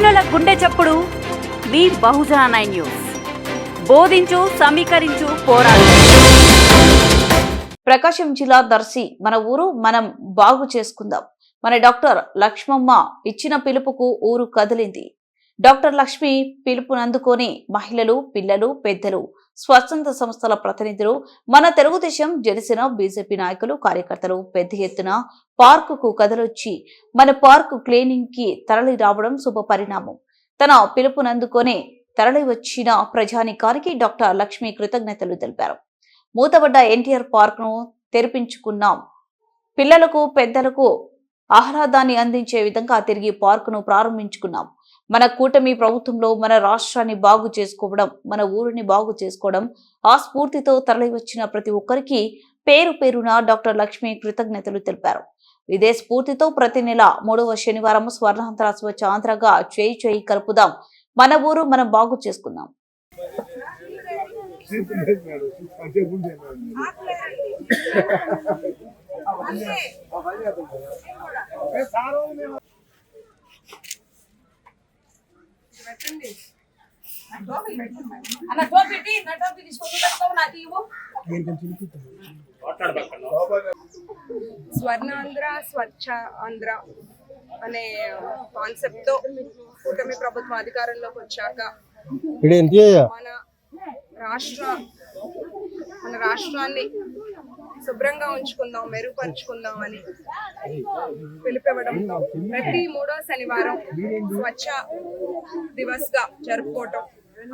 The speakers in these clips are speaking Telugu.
ఎప్పుడు మీ బహుజన నైన్ న్యూస్. బోధించు సమీకరించు పోరాడు. ప్రకాశం జిల్లా దర్శి మన ఊరు మనం బాగు చేసుకుందాం. మన డాక్టర్ లక్ష్మమ్మ ఇచ్చిన పిలుపుకు ఊరు కదిలింది. డాక్టర్ లక్ష్మి పిలుపునందుకొని మహిళలు పిల్లలు పెద్దలు స్వచ్ఛంద సంస్థల ప్రతినిధులు మన తెలుగుదేశం జనసేన బీజేపీ నాయకులు కార్యకర్తలు పెద్ద ఎత్తున పార్కుకు కదలొచ్చి మన పార్కు క్లీనింగ్కి తరలి రావడం శుభ పరిణామం తన పిలుపునందుకొని తరలి వచ్చిన ప్రజానికానికి డాక్టర్ లక్ష్మి కృతజ్ఞతలు తెలిపారు. మూతబడ్డ ఎన్టీఆర్ పార్క్ను తెరిపించుకున్నాం. పిల్లలకు పెద్దలకు ఆహ్లాదాన్ని అందించే విధంగా తిరిగి పార్కును ప్రారంభించుకున్నాం. మన కూటమి ప్రభుత్వంలో మన రాష్ట్రాన్ని బాగు చేసుకోవడం మన ఊరిని బాగు చేసుకోవడం ఆ స్ఫూర్తితో తరలివచ్చిన ప్రతి ఒక్కరికి పేరు పేరున డాక్టర్ లక్ష్మి కృతజ్ఞతలు తెలిపారు. ఇదే స్ఫూర్తితో ప్రతి నెల మూడవ శనివారం స్వర్ణాంధ్ర స్వచ్ఛాంధ్రగా చేయి చేయి కలుపుదాం. మన ఊరు మనం బాగు చేసుకుందాం. అన్న టోపీ పెట్టి నా టోపీ తీసుకొని పెట్టుకోవు నాకు ఇవ్వు. స్వర్ణాంధ్ర స్వచ్ఛ ఆంధ్ర అనే కాన్సెప్ట్తో కూటమి ప్రభుత్వం అధికారంలోకి వచ్చాక మన రాష్ట్ర మన రాష్ట్రాన్ని శుభ్రంగా ఉంచుకుందాం మెరుగుపరుచుకుందాం అని పిలిపివ్వడంతో ప్రతి మూడో శనివారం స్వచ్ఛ దివస్గా జరుపుకోవటం.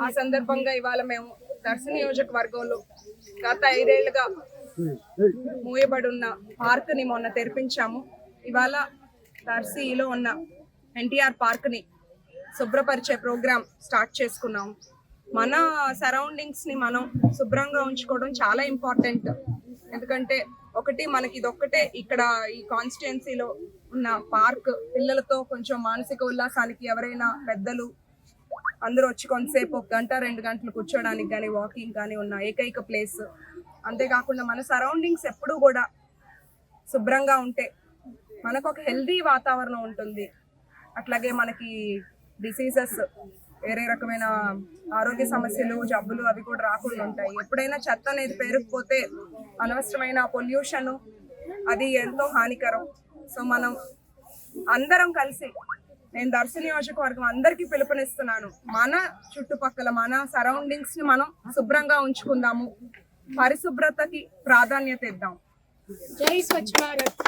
ఆ సందర్భంగా ఇవాళ మేము దర్శన నియోజకవర్గంలో గత ఐదేళ్ళుగా మూయబడి ఉన్న పార్క్ని మొన్న తెరిపించాము. ఇవాళ దర్శిలో ఉన్న ఎన్టీఆర్ పార్క్ని శుభ్రపరిచే ప్రోగ్రాం స్టార్ట్ చేసుకున్నాం మన సరౌండింగ్స్ని మనం శుభ్రంగా ఉంచుకోవడం చాలా ఇంపార్టెంట్. ఎందుకంటే ఒకటి మనకి ఇదొక్కటే ఇక్కడ ఈ కాన్స్టిట్యున్సీలో ఉన్న పార్క్ పిల్లలతో కొంచెం మానసిక ఉల్లాసానికి ఎవరైనా పెద్దలు అందరూ వచ్చి కొంతసేపు ఒక గంట రెండు గంటలు కూర్చోడానికి కానీ వాకింగ్ కానీ ఉన్న ఏకైక ప్లేస్ అంతేకాకుండా మన సరౌండింగ్స్ ఎప్పుడూ కూడా శుభ్రంగా ఉంటే మనకు ఒక హెల్దీ వాతావరణం ఉంటుంది. అట్లాగే మనకి డిసీజెస్ వేరే రకమైన ఆరోగ్య సమస్యలు జబ్బులు అవి కూడా రాకుండా ఉంటాయి. ఎప్పుడైనా చెత్త అనేది పేరుకుపోతే అనవసరమైన పొల్యూషన్ అది ఎంతో హానికరం. సో మనం అందరం కలిసి నేను దర్శన నియోజకవర్గం అందరికీ పిలుపునిస్తున్నాను. మన చుట్టుపక్కల మన సరౌండింగ్స్ని మనం శుభ్రంగా ఉంచుకుందాము. పరిశుభ్రతకి ప్రాధాన్యత ఇద్దాం. జై స్వచ్ఛ భారత్.